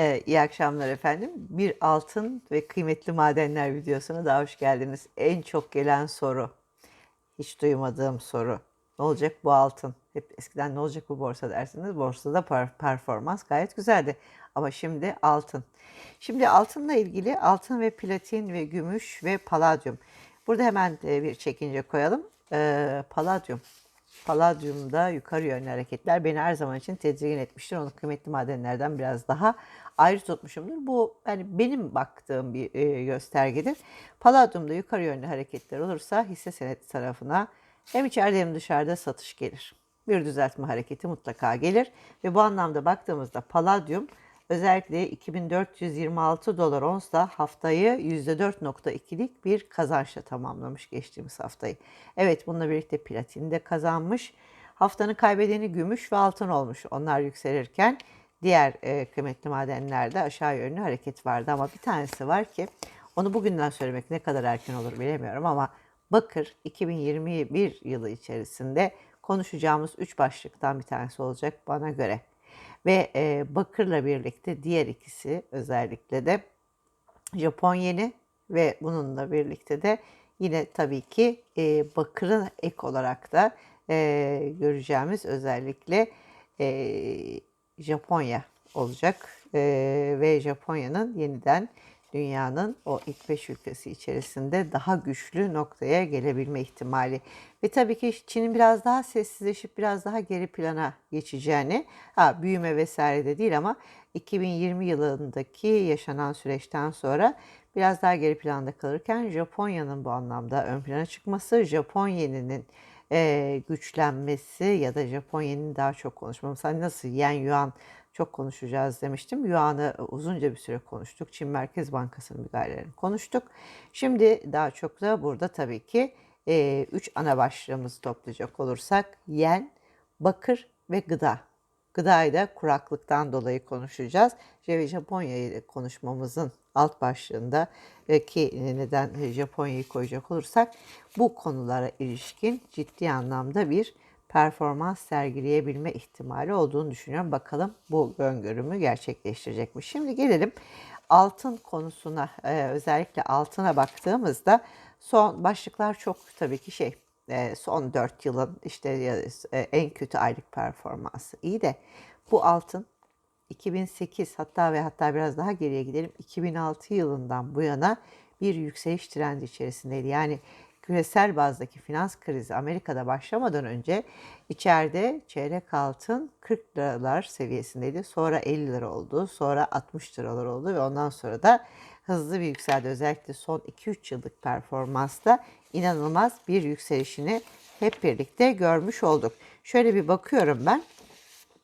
Ee, iyi akşamlar efendim. Bir altın ve kıymetli madenler videosuna daha hoş geldiniz. En çok gelen soru, hiç duymadığım soru. Ne olacak bu altın? Hep eskiden ne olacak bu borsa dersiniz. Borsada per- performans gayet güzeldi. Ama şimdi altın. Şimdi altınla ilgili altın ve platin ve gümüş ve paladyum. Burada hemen e, bir çekince koyalım. Ee, paladyum. Paladyumda yukarı yönlü hareketler beni her zaman için tedirgin etmiştir. Onu kıymetli madenlerden biraz daha ayrı tutmuşumdur. Bu yani benim baktığım bir e, göstergedir. Paladyumda yukarı yönlü hareketler olursa hisse senedi tarafına hem içeride hem dışarıda satış gelir. Bir düzeltme hareketi mutlaka gelir ve bu anlamda baktığımızda paladyum özellikle 2426 dolar onsla haftayı %4.2'lik bir kazançla tamamlamış geçtiğimiz haftayı. Evet bununla birlikte platin de kazanmış. Haftanın kaybedeni gümüş ve altın olmuş. Onlar yükselirken diğer e, kıymetli madenlerde aşağı yönlü hareket vardı ama bir tanesi var ki onu bugünden söylemek ne kadar erken olur bilemiyorum ama Bakır 2021 yılı içerisinde konuşacağımız üç başlıktan bir tanesi olacak bana göre. Ve e, Bakır'la birlikte diğer ikisi özellikle de Japon yeni ve bununla birlikte de yine tabii ki e, Bakır'ın ek olarak da e, göreceğimiz özellikle e, Japonya olacak. E, ve Japonya'nın yeniden dünyanın o ilk beş ülkesi içerisinde daha güçlü noktaya gelebilme ihtimali. Ve tabii ki Çin'in biraz daha sessizleşip biraz daha geri plana geçeceğini, ha, büyüme vesaire de değil ama 2020 yılındaki yaşanan süreçten sonra biraz daha geri planda kalırken Japonya'nın bu anlamda ön plana çıkması, Japon yeninin e, güçlenmesi ya da Japon yeninin daha çok konuşmamız. Hani nasıl yen yuan çok konuşacağız demiştim. Yuan'ı uzunca bir süre konuştuk. Çin Merkez Bankası'nın müdahalelerini konuştuk. Şimdi daha çok da burada tabii ki e, üç ana başlığımızı toplayacak olursak yen, bakır ve gıda. Gıdayı da kuraklıktan dolayı konuşacağız. Ve Japonya'yı konuşmamızın alt başlığında e, ki neden Japonya'yı koyacak olursak bu konulara ilişkin ciddi anlamda bir performans sergileyebilme ihtimali olduğunu düşünüyorum. Bakalım bu öngörümü gerçekleştirecek mi? Şimdi gelelim altın konusuna e, özellikle altına baktığımızda son başlıklar çok tabii ki şey e, son 4 yılın işte e, en kötü aylık performansı. İyi de bu altın 2008 hatta ve hatta biraz daha geriye gidelim 2006 yılından bu yana bir yükseliş trendi içerisindeydi. Yani küresel bazdaki finans krizi Amerika'da başlamadan önce içeride çeyrek altın 40 liralar seviyesindeydi. Sonra 50 lira oldu, sonra 60 liralar oldu ve ondan sonra da hızlı bir yükseldi. Özellikle son 2-3 yıllık performansta inanılmaz bir yükselişini hep birlikte görmüş olduk. Şöyle bir bakıyorum ben.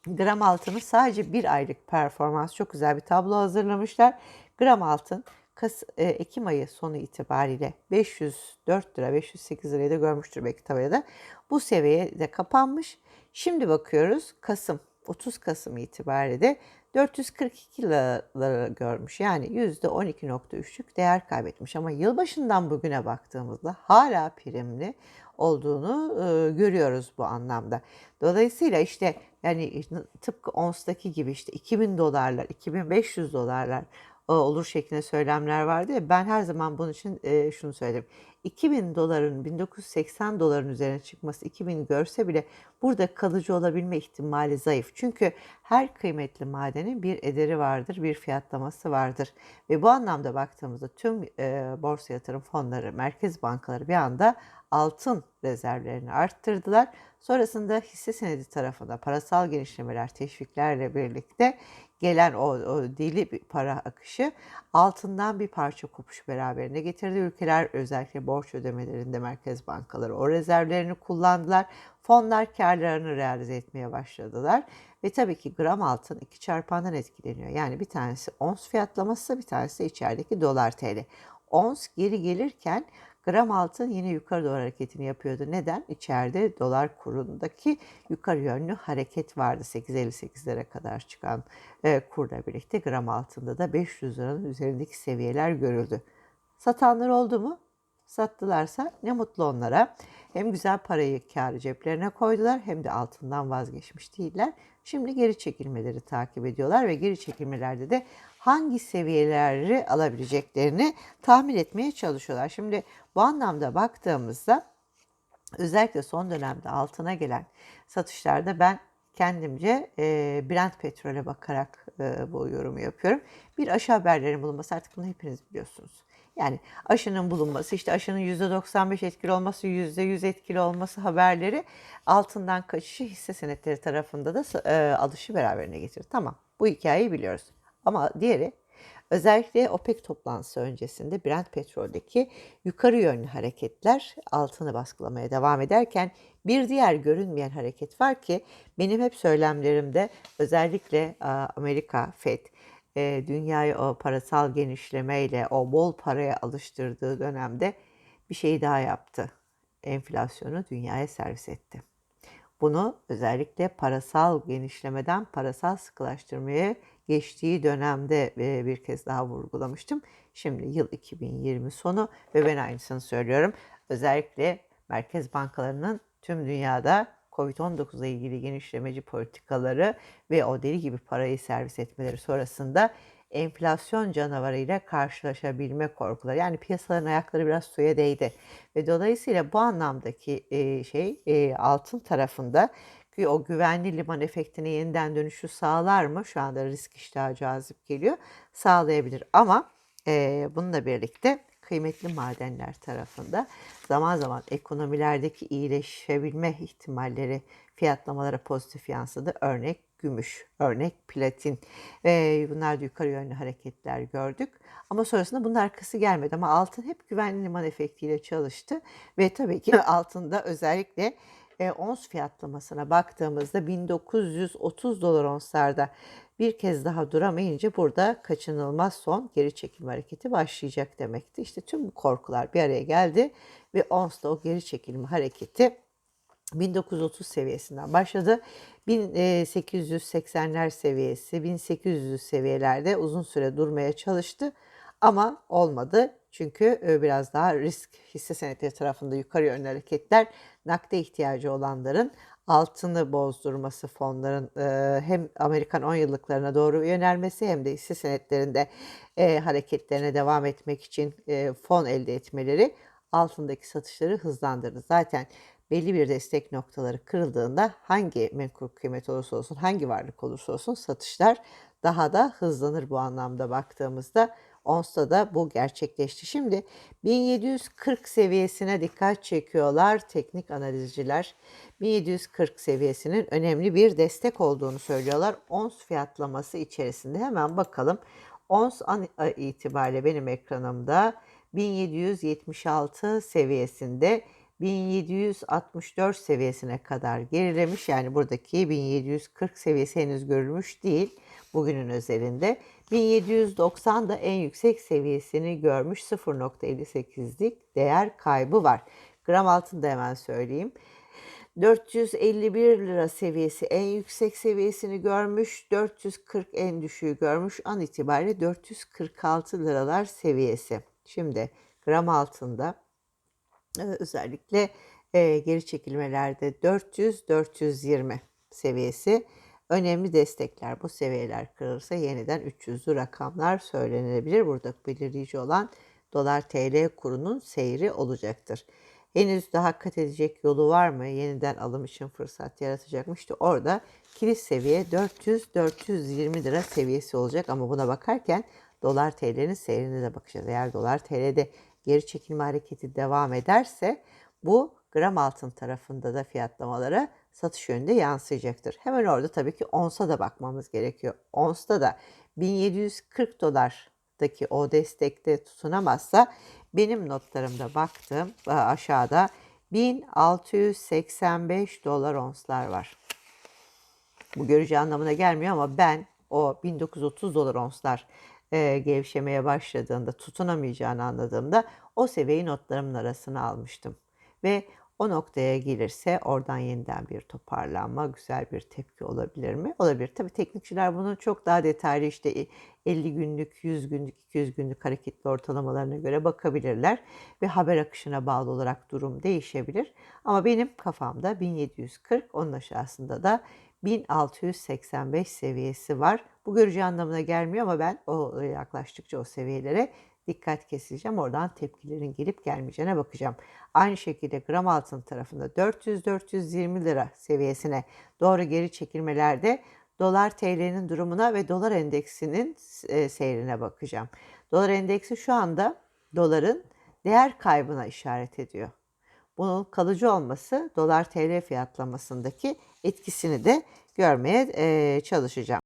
Gram altının sadece bir aylık performans çok güzel bir tablo hazırlamışlar. Gram altın Kas, e, Ekim ayı sonu itibariyle 504 lira 508 lirayı da görmüştür belki tabelada. Bu seviyeye de kapanmış. Şimdi bakıyoruz Kasım 30 Kasım itibariyle de 442 lira görmüş. Yani %12.3'lük değer kaybetmiş. Ama yılbaşından bugüne baktığımızda hala primli olduğunu e, görüyoruz bu anlamda. Dolayısıyla işte yani tıpkı ONS'taki gibi işte 2000 dolarlar, 2500 dolarlar olur şeklinde söylemler vardı ya ben her zaman bunun için e, şunu söylerim. 2000 doların 1980 doların üzerine çıkması 2000 görse bile burada kalıcı olabilme ihtimali zayıf. Çünkü her kıymetli madenin bir ederi vardır, bir fiyatlaması vardır. Ve bu anlamda baktığımızda tüm e, borsa yatırım fonları, merkez bankaları bir anda altın rezervlerini arttırdılar. Sonrasında hisse senedi tarafında parasal genişlemeler, teşviklerle birlikte gelen o, o deli bir para akışı altından bir parça kopuş beraberinde getirdi. Ülkeler özellikle borç ödemelerinde merkez bankaları o rezervlerini kullandılar. Fonlar karlarını realize etmeye başladılar. Ve tabii ki gram altın iki çarpandan etkileniyor. Yani bir tanesi ons fiyatlaması bir tanesi içerideki dolar TL. Ons geri gelirken Gram altın yine yukarı doğru hareketini yapıyordu. Neden? İçeride dolar kurundaki yukarı yönlü hareket vardı. 8.58'lere kadar çıkan e, kurla birlikte gram altında da 500 liranın üzerindeki seviyeler görüldü. Satanlar oldu mu? Sattılarsa ne mutlu onlara. Hem güzel parayı kârı ceplerine koydular hem de altından vazgeçmiş değiller. Şimdi geri çekilmeleri takip ediyorlar ve geri çekilmelerde de hangi seviyeleri alabileceklerini tahmin etmeye çalışıyorlar. Şimdi bu anlamda baktığımızda özellikle son dönemde altına gelen satışlarda ben kendimce e, Brent petrole bakarak e, bu yorumu yapıyorum. Bir aşı haberlerinin bulunması artık bunu hepiniz biliyorsunuz. Yani aşının bulunması, işte aşının %95 etkili olması, %100 etkili olması haberleri altından kaçışı hisse senetleri tarafında da e, alışı beraberine getirir. Tamam bu hikayeyi biliyoruz. Ama diğeri özellikle OPEC toplantısı öncesinde Brent petroldeki yukarı yönlü hareketler altını baskılamaya devam ederken bir diğer görünmeyen hareket var ki benim hep söylemlerimde özellikle Amerika FED e, dünyayı o parasal genişlemeyle o bol paraya alıştırdığı dönemde bir şey daha yaptı. Enflasyonu dünyaya servis etti. Bunu özellikle parasal genişlemeden parasal sıkılaştırmaya geçtiği dönemde e, bir kez daha vurgulamıştım. Şimdi yıl 2020 sonu ve ben aynısını söylüyorum. Özellikle merkez bankalarının tüm dünyada Covid-19 ile ilgili genişlemeci politikaları ve o deli gibi parayı servis etmeleri sonrasında enflasyon canavarıyla karşılaşabilme korkuları. Yani piyasaların ayakları biraz suya değdi. Ve dolayısıyla bu anlamdaki e, şey e, altın tarafında ki o güvenli liman efektine yeniden dönüşü sağlar mı? Şu anda risk iştahı cazip geliyor. Sağlayabilir ama e, bununla birlikte kıymetli madenler tarafında zaman zaman ekonomilerdeki iyileşebilme ihtimalleri fiyatlamalara pozitif yansıdı. Örnek gümüş, örnek platin ve bunlar da yukarı yönlü hareketler gördük. Ama sonrasında bunun arkası gelmedi ama altın hep güvenli liman efektiyle çalıştı ve tabii ki altında özellikle e, ons fiyatlamasına baktığımızda 1930 dolar onslarda bir kez daha duramayınca burada kaçınılmaz son geri çekilme hareketi başlayacak demekti. İşte tüm bu korkular bir araya geldi ve ONS'da o geri çekilme hareketi 1930 seviyesinden başladı. 1880'ler seviyesi, 1800 seviyelerde uzun süre durmaya çalıştı ama olmadı. Çünkü biraz daha risk hisse senetleri tarafında yukarı yönlü hareketler nakde ihtiyacı olanların altını bozdurması fonların e, hem Amerikan 10 yıllıklarına doğru yönelmesi hem de hisse senetlerinde e, hareketlerine devam etmek için e, fon elde etmeleri altındaki satışları hızlandırdı. Zaten belli bir destek noktaları kırıldığında hangi menkul kıymet olursa olsun, hangi varlık olursa olsun satışlar daha da hızlanır bu anlamda baktığımızda. ONS'ta da bu gerçekleşti. Şimdi 1740 seviyesine dikkat çekiyorlar teknik analizciler. 1740 seviyesinin önemli bir destek olduğunu söylüyorlar. ONS fiyatlaması içerisinde hemen bakalım. ONS an itibariyle benim ekranımda 1776 seviyesinde 1764 seviyesine kadar gerilemiş. Yani buradaki 1740 seviyesi henüz görülmüş değil bugünün özelinde. 1790 da en yüksek seviyesini görmüş 0.58'lik değer kaybı var. Gram altın da hemen söyleyeyim. 451 lira seviyesi en yüksek seviyesini görmüş, 440 en düşüğü görmüş. An itibariyle 446 liralar seviyesi. Şimdi gram altında e, özellikle e, geri çekilmelerde 400-420 seviyesi önemli destekler. Bu seviyeler kırılırsa yeniden 300'lü rakamlar söylenebilir. Burada belirleyici olan dolar TL kurunun seyri olacaktır. Henüz daha kat edecek yolu var mı? Yeniden alım için fırsat yaratacak mı? İşte orada kilit seviye 400-420 lira seviyesi olacak ama buna bakarken dolar TL'nin seyrine de bakacağız. Eğer dolar TL'de geri çekilme hareketi devam ederse bu gram altın tarafında da fiyatlamalara satış yönünde yansıyacaktır. Hemen orada tabii ki onsa da bakmamız gerekiyor. Onsta da 1740 dolardaki o destekte tutunamazsa benim notlarımda baktım e, aşağıda 1685 dolar onslar var. Bu görücü anlamına gelmiyor ama ben o 1930 dolar onslar e, gevşemeye başladığında tutunamayacağını anladığımda o seviyeyi notlarımın arasına almıştım. Ve O noktaya gelirse oradan yeniden bir toparlanma, güzel bir tepki olabilir mi? Olabilir. Tabii teknikçiler bunu çok daha detaylı işte 50 günlük, 100 günlük, 200 günlük hareketli ortalamalarına göre bakabilirler ve haber akışına bağlı olarak durum değişebilir. Ama benim kafamda 1740, onun aşağısında da 1685 seviyesi var. Bu görücü anlamına gelmiyor ama ben o yaklaştıkça o seviyelere dikkat keseceğim. Oradan tepkilerin gelip gelmeyeceğine bakacağım. Aynı şekilde gram altın tarafında 400-420 lira seviyesine doğru geri çekilmelerde dolar TL'nin durumuna ve dolar endeksinin e, seyrine bakacağım. Dolar endeksi şu anda doların değer kaybına işaret ediyor. Bunun kalıcı olması dolar TL fiyatlamasındaki etkisini de görmeye e, çalışacağım.